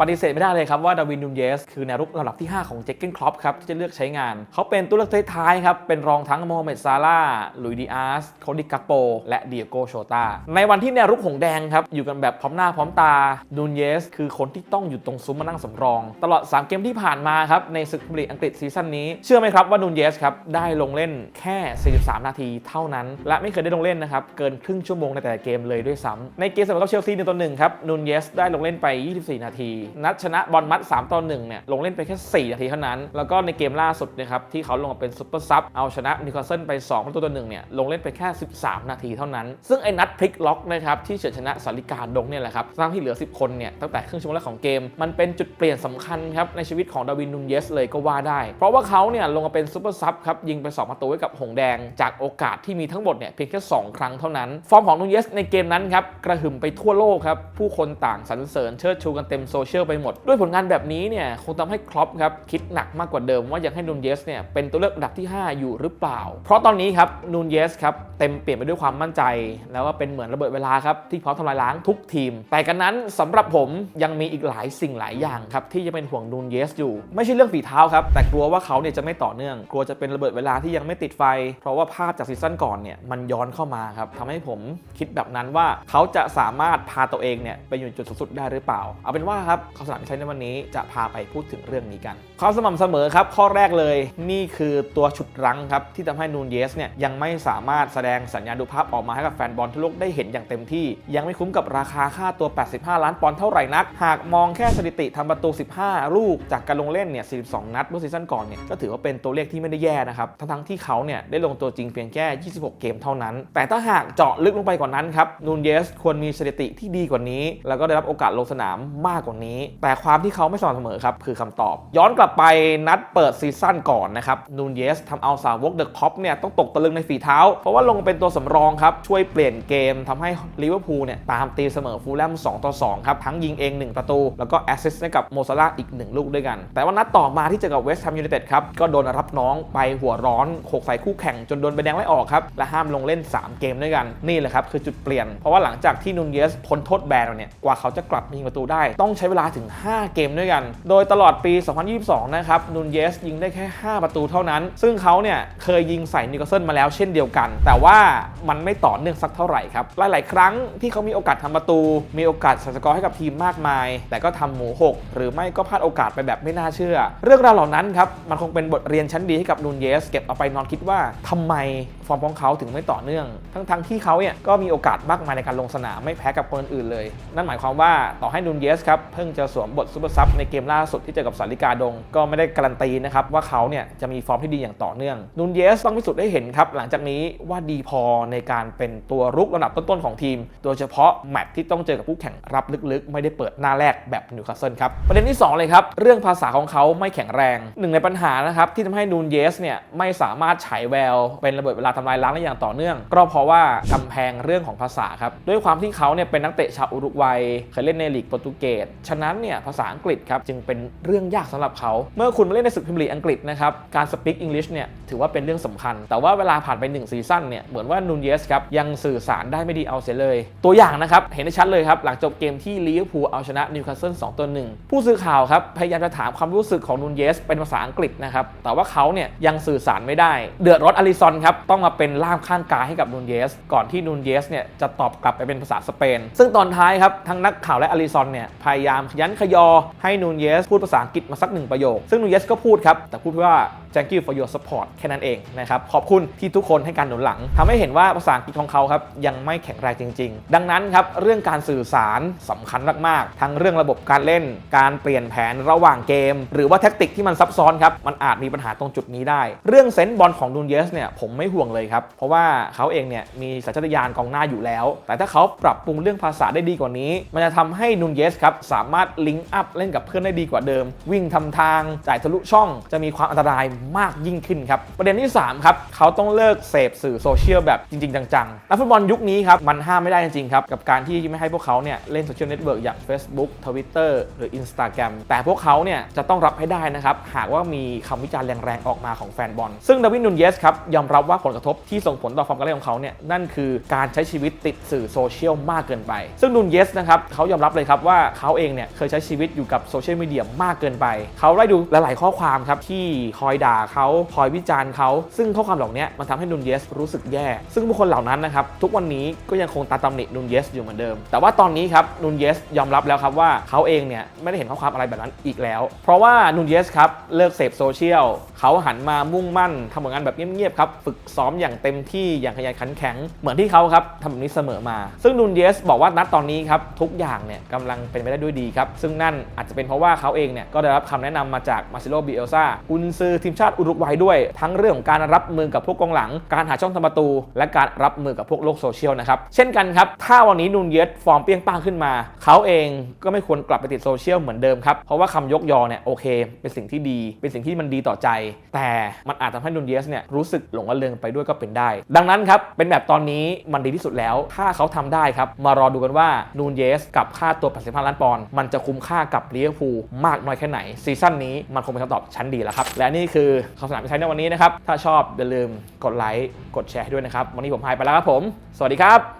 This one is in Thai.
ปฏิเสธไม่ได้เลยครับว่าดาวินนูนเยสคือแนวรุกระดับที่ 5 ของเจคเกนครอปครับที่จะเลือกใช้งาน เขาเป็นตัวเลือกท้ายๆครับ เป็นรองทั้งโมฮัมเหม็ดซาลาลุยดิอาสโคดิกักโป และเดียโกโชตาในวันที่แนวรุกหงแดงครับ อยู่กันแบบพร้อมหน้าพร้อมตานูนเยสคือคนที่ต้องอยู่ตรงซุ้มมานั่งสำรอง ตลอด 3 เกมที่ผ่านมาครับในศึกพรีเมียร์ลีอังกฤษซีซั่นนี้เชื่อไหมครับว่านูนเยสครับได้ลงเล่นแค่ 43 นาทีเท่านั้น และไม่เคยได้ลงเล่นนะครับเกินครึ่งชั่วโมงในแต่ละเกมเลยด้วยซ้ำในเกมเสมอกับเชลซีในตัวหนึ่งครับนูนเยสได้ลงเล่นไป 24 นาทีนัดชนะบอลมัด 3 ต่อ 1 เนี่ย ลงเล่นไปแค่ 4 นาทีเท่านั้น แล้วก็ในเกมล่าสุดนะครับที่เขาลงมาเป็นซุปเปอร์ซับเอาชนะนิวคาสเซิลไป2ประตูต่อ1เนี่ยลงเล่นไปแค่ 13 นาทีเท่านั้น ซึ่งไอ้นัดพลิกล็อกนะครับที่เฉือนชนะสาริกาดงเนี่ยแหละครับสร้างที่เหลือ 10 คนเนี่ยตั้งแต่ครึ่งชั่วโมงแรกของเกม มันเป็นจุดเปลี่ยนสำคัญครับในชีวิตของดาวินนูนเยสเลยก็ว่าได้ เพราะว่าเขาเนี่ยลงมาเป็นซุปเปอร์ซับครับยิงไป 2 ประตูให้กับหงแดง จากโอกาสที่มีทั้งหมดเนี่ยเพียงแค่2ครั้งเท่านั้น ฟอร์มของนูนเยสในเกมนั้นครับกระหึ่มไปทั่วโลกครับผู้คนต่างสรรเสริญเชิดชูกันเต็มโซเชียลไปหมด ด้วยผลงานแบบนี้เนี่ยคงทำให้ครอปครับคิดหนักมากกว่าเดิมว่าอยากให้นูนเยสเนี่ยเป็นตัวเลือกอันดับที่ 5 อยู่หรือเปล่า เพราะตอนนี้ครับนูนเยสครับเต็มเปลี่ยนไปด้วยความมั่นใจ แล้วก็เป็นเหมือนระเบิดเวลาครับที่พร้อมทำลายล้างทุกทีม แต่กันนั้นสำหรับผมยังมีอีกหลายสิ่งหลายอย่างครับที่จะเป็นห่วงนูนเยสอยู่ ไม่ใช่เรื่องฝีเท้าครับแต่กลัวว่าเขาเนี่ยจะไม่ต่อเนื่อง กลัวจะเป็นระเบิดเวลาที่ยังไม่ติดไฟ เพราะว่าภาพจากซีซั่นก่อนเนี่ยมันย้อนเข้ามาครับทำให้ผมคิดแบบนั้นว่าเขาจะสามารถพาตัวเองเนี่ยไปอยู่จุดสูงสุดได้หรือเปล่า เอาเป็นว่าครับข่าวสารที่ใช้ในวันนี้จะพาไปพูดถึงเรื่องนี้กัน ความสม่ำเสมอครับ ข้อแรกเลย นี่คือตัวฉุดรั้งครับ ที่ทำให้นูนเยสเนี่ยยังไม่สามารถแสดงสัญญาณดูภาพออกมาให้กับแฟนบอลทั่วโลกได้เห็นอย่างเต็มที่ ยังไม่คุ้มกับราคาค่าตัว 85 ล้านปอนด์เท่าไหร่นัก หากมองแค่สถิติทำประตู 15 ลูกจากการลงเล่นเนี่ย 42 นัดเมื่อซีซั่นก่อนเนี่ยก็ถือว่าเป็นตัวเลขที่ไม่ได้แย่นะครับทั้งที่เขาเนี่ยได้ลงตัวจริงเพียงแค่ 26 เกมเท่านั้น แต่ถ้าหากเจาะลึกลงไปกว่านั้นครับนูนเยสควรมีสถิติที่ดีกว่านี้ แล้วก็ได้รับโอกาสลงสนามมากกว่านี้แต่ความที่เขาไม่สม่ำเสมอครับ คือคำตอบ ย้อนกลับไปนัดเปิดซีซั่นก่อนนะครับนูนเยสทำเอาสาวกเดอะคอปเนี่ยต้องตกตะลึงในฝีเท้า เพราะว่าลงเป็นตัวสำรองครับ ช่วยเปลี่ยนเกมทำให้ลิเวอร์พูลเนี่ยตามตีเสมอฟูลแลม2ต่อ2ครับ ทั้งยิงเอง 1 ประตู แล้วก็แอสซิสต์ให้กับโมซาลาอีก 1 ลูกด้วยกัน แต่ว่านัดต่อมาที่เจอกับเวสต์แฮมยูไนเต็ดครับก็โดนรับน้องไปหัวร้อนโขกใส่คู่แข่งจนโดนใบแดงไล่ออกครับและห้ามลงเล่น 3 เกมด้วยกันนี่แหละครับคือจุดเปลี่ยนเพราะว่าหลังจากที่นูนเยสพ้นโทษแบนเนี่ยกว่าเขาจะกลับมายิงประตูได้ต้องใช้เวลาถึง 5 เกมด้วยกัน โดยตลอดปี 2022 นะครับนูนเยสยิงได้แค่ 5 ประตูเท่านั้น ซึ่งเขาเนี่ยเคยยิงใส่นิวคาสเซิลมาแล้วเช่นเดียวกัน แต่ว่ามันไม่ต่อเนื่องสักเท่าไหร่ครับ หลาย ๆ ครั้งที่เขามีโอกาสทำประตู มีโอกาสส่สกอร์ให้กับทีมมากมาย แต่ก็ทำหมูหกหรือไม่ก็พลาดโอกาสไปแบบไม่น่าเชื่อ เรื่องราวเหล่านั้นครับมันคงเป็นบทเรียนชั้นดีให้กับนูนเยสเก็บเอาไปนอนคิดว่าทำไมฟอร์มของเขาถึงไม่ต่อเนื่อง ทั้งๆที่เขาเนี่ยก็มีโอกาสมากมายในการลงสนามไม่แพ้กับคนอื่นๆเลย นั่นหมายความว่าต่อให้นูนเยสครับเพิ่งจะสวมบทซูเปอร์ซับในเกมล่าสุดที่เจอกับสาริกาดง ก็ไม่ได้การันตีนะครับว่าเขาเนี่ยจะมีฟอร์มที่ดีอย่างต่อเนื่องนูนเยสต้องพิสูจน์ได้เห็นครับหลังจากนี้ว่าดีพอในการเป็นตัวรุกระดับต้นๆของทีม โดยเฉพาะแมตช์ที่ต้องเจอกับคู่แข่งรับลึกๆ ไม่ได้เปิดหน้าแรกแบบนิวคาสเซิลครับประเด็นที่สองเลยครับ เรื่องภาษาของเขาไม่แข็งแรงหนึ่งในปัญหานะครับที่ทำให้นูนเยสเนี่ยไม่สามารถฉายแวว เป็นระเบิดเวลาทำลายล้างได้อย่างต่อเนื่อง ก็เพราะว่ากำแพงเรื่องของภาษาครับด้วยความที่เขาเนี่ยเป็นนักเตะชาวอุรุกวัยเคยเล่นในลีกโปรตุเกสฉะนั้นเนี่ยภาษาอังกฤษครับจึงเป็นเรื่องยากสำหรับเขา เมื่อคุณมาเล่นในศึกพรีเมียร์ลีอังกฤษนะครับการสปีกอังกฤษเนี่ยถือว่าเป็นเรื่องสำคัญ แต่ว่าเวลาผ่านไป1ซีซั่นเนี่ยเหมือนว่านูนเยสครับยังสื่อสารได้ไม่ดีเอาเสียเลย ตัวอย่างนะครับเห็นได้ชัดเลยครับหลังจบเกมที่ลิเวอร์พูลเอาชนะนิวคาสเซิล2ตัวหนึ่งผู้สื่อข่าวครับพยายามจะถามความรู้สึกของนูนเยสเป็นภาษาอังกฤษนะครับแต่ว่าเขาเนี่ยยังสื่อสารไม่ได้ เดือดร้อนอลิซอนครับต้องมาเป็นล่ามข้างกายให้กับนูนเยส ก่อนที่นูนเยสเนี่ยจะตอบกลับไปเป็นภาษาสเปน ซึ่งตอนท้ายครับทั้งนักข่าวและอลิซอนเนี่ยพยายามขยันขยอให้นูนเยสพูดภาษาอังกฤษมาสักหนึ่งประโยค ซึ่งนูนเยสก็พูดครับ แต่พูดว่า thank you for your support แค่นั้นเองนะครับขอบคุณที่ทุกคนให้การหนุนหลังทำให้เห็นว่าภาษาอังกฤษของเขาครับยังไม่แข็งแรงจริง ๆ ดังนั้นครับเรื่องการสื่อสารสำคัญมากๆ ทั้งเรื่องระบบการเล่น การเปลี่ยนแผนระหว่างเกม หรือว่าแท็กติกที่มันซับซ้อนครับมันอาจมีปัญหาตรงจุดนี้ได้ เรื่องเซนส์บอลของดูนเยสเนี่ยผมไม่ห่วงเลยครับเพราะว่าเขาเองเนี่ยมีสัญชาตญาณกองหน้าอยู่แล้ว แต่ถ้าเขาปรับปรุงเรื่องภาษาได้ดีกว่านี้ มันจะทำให้นูนเยสครับสามารถลิงก์อัพเล่นกับเพื่อนได้ดีกว่าเดิม วิ่งทำทางจ่ายทะลุช่องจะมีความอันตรายมากยิ่งขึ้นครับ ประเด็นที่ 3 ครับ เขาต้องเลิกเสพสื่อโซเชียลแบบจริง ๆ จังๆนักฟุตบอลยุคนี้ครับ มันห้ามไม่ได้จริงๆครับ กับการที่ไม่ให้พวกเขาเนี่ยเล่นโซเชียลเน็ตเวิร์กอย่าง Facebook Twitter หรือ Instagram แต่พวกเขาเนี่ยจะต้องรับให้ได้นะครับ หากว่ามีคำวิจารณ์แรงๆออกมาของแฟนบอล ซึ่งดาวินนูนเยสครับยอมรับว่าผลกระทบที่ส่งผลต่อฟอร์มการเล่นของเขาเนี่ยนั่นคือการใช้ชีวิตติดสื่อโซเชียลมากเกินไป ซึ่งนูนเยสนะครับเขายอมรับเลยครับว่าเขาเองเนี่ยเคยใช้ชีวิตอยู่กับโซเชียลมีเดียมากเกินไป เขาได้ดูหลาย ๆ ข้อความครับที่คอยด่าเขาคอยวิจารณ์เขา ซึ่งข้อความเหล่านี้มันทำให้นูนเยสรู้สึกแย่ ซึ่งบุคคลเหล่านั้นนะครับทุกวันนี้ก็ยังคงตาตำหนินูนเยสอยู่เหมือนเดิม แต่ว่าตอนนี้ครับนูนเยสยอมรับแล้วครับว่าเขาเองเนี่ยไม่ได้เห็นข้อความอะไรแบบนั้นอีกแล้ว เพราะว่านูนเยสครับเลิกเสพโซเชียลเขาหันมามุ่งมั่นทำผลงานแบบเงียบๆครับฝึกซ้อมอย่างเต็มที่อย่างขยันขันแข็ง เหมือนที่เขาครับทำแบบนี้เสมอมา ซึ่งนูนเยสบอกว่านัดตอนนี้ครับทุกอย่างเนี่ยกำลังเป็นไปได้ด้วยดีครับซึ่งนั่นอาจจะเป็นเพราะว่าเขาเองเนี่ยก็ได้รับคำแนะนำมาจากมาซิโลบิเอลซากุนซือทีมชาติอุรุกวัยด้วย ทั้งเรื่องของการรับมือกับพวกกองหลัง การหาช่องทำประตู และการรับมือกับพวกโลกโซเชียลนะครับเช่นกันครับถ้าวันนี้นูนเยสฟอร์มเปี้ยงป้างขึ้นมา เขาเองก็ไม่ควรกลับไปติดโซเชียลเหมือนเดิมครับเพราะว่าคำยกยอเนี่ยโอเค เป็นสิ่งที่ดี เป็นสิ่งที่มันดีต่อใจ แต่มันอาจทำให้นูนเยสเนี่ยรู้สึกหลงระเริงไปด้วยก็เป็นได้ ดังนั้นครับเป็นแบบตอนนี้มันดีที่สุดแล้ว ถ้าเขาทำได้ครับมารอดูกันว่านูนเยสกับค่าตัว 85 ล้านปอนด์มันจะคุ้มค่ากับลิเวอร์พูลมากน้อยแค่ไหนซีซั่นนี้มันคงเป็นคำตอบชั้นดีแล้วครับและนี่คือข่าวสนามที่ใช้ในวันนี้นะครับ ถ้าชอบอย่าลืมกดไลค์ กดแชร์ให้ด้วยนะครับ วันนี้ผมไฮไปแล้วครับผม สวัสดีครับ